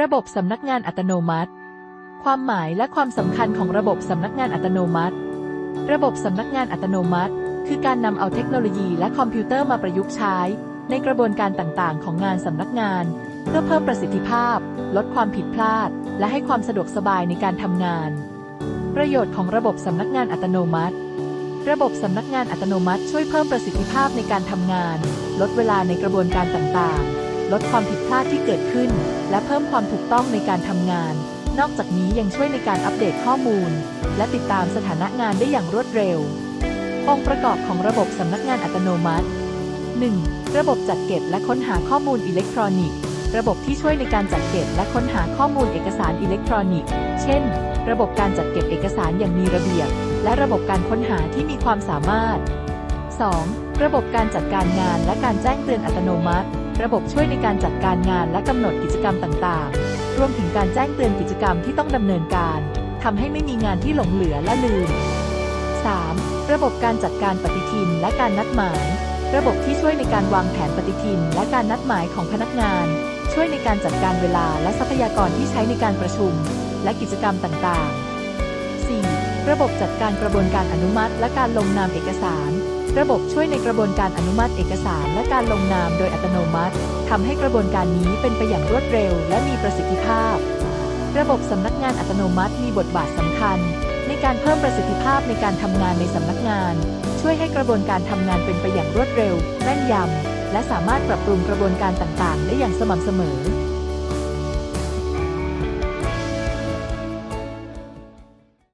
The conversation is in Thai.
ระบบสำนักงานอัตโนมัติ ความหมายและความสำคัญของระบบสำนักงานอัตโนมัติ ระบบสำนักงานอัตโนมัติ คือการนำเอาเทคโนโลยีและคอมพิวเตอร์มาประยุกต์ใช้ ในกระบวนการต่างๆ ของงานสำนักงาน เพื่อเพิ่มประสิทธิภาพ ลดความผิดพลาด และให้ความสะดวกสบายในการทำงาน ประโยชน์ของระบบสำนักงานอัตโนมัติ ระบบสำนักงานอัตโนมัติช่วยเพิ่มประสิทธิภาพในการทำงาน ลดเวลาในกระบวนการต่างๆ ลดความผิดพลาดที่เกิดขึ้น และเพิ่มความถูกต้องในการทำงาน นอกจากนี้ยังช่วยในการอัปเดตข้อมูล และติดตามสถานะงานได้อย่างรวดเร็ว องค์ประกอบของระบบสำนักงานอัตโนมัติ 1. ระบบจัดเก็บและค้นหาข้อมูลอิเล็กทรอนิกส์ ระบบที่ช่วยในการจัดเก็บและค้นหาข้อมูลเอกสารอิเล็กทรอนิกส์ เช่น ระบบการจัดเก็บเอกสารอย่างมีระเบียบ และระบบการค้นหาที่มีความสามารถ 2. ระบบการจัดการงานและการแจ้งเตือนอัตโนมัติ ระบบช่วยในการจัดการงานและกำหนดกิจกรรมต่างๆ รวมถึงการแจ้งเตือนกิจกรรมที่ต้องดำเนินการทำให้ไม่มีงานที่หลงเหลือและลืม 3. ระบบการจัดการปฏิทินและการนัดหมาย ระบบที่ช่วยในการวางแผนปฏิทิน และการนัดหมายของพนักงาน ช่วยในการจัดการเวลาและทรัพยากรที่ใช้ในการประชุม และกิจกรรมต่างๆ 4. ระบบจัดการกระบวนการอนุมัติ และการลงนามเอกสาร ระบบช่วยในกระบวนการอนุมัติเอกสารและการลงนามโดยอัตโนมัติทำให้กระบวนการนี้เป็นไปอย่างรวดเร็ว และมีประสิทธิภาพ ระบบสำนักงานอัตโนมัติมีบทบาทสำคัญ ในการเพิ่มประสิทธิภาพในการทำงานในสำนักงาน ช่วยให้กระบวนการทำงานเป็นไปอย่างรวดเร็วแม่นยำและสามารถปรับปรุงกระบวนการต่างๆ ได้อย่างสม่ำเสมอ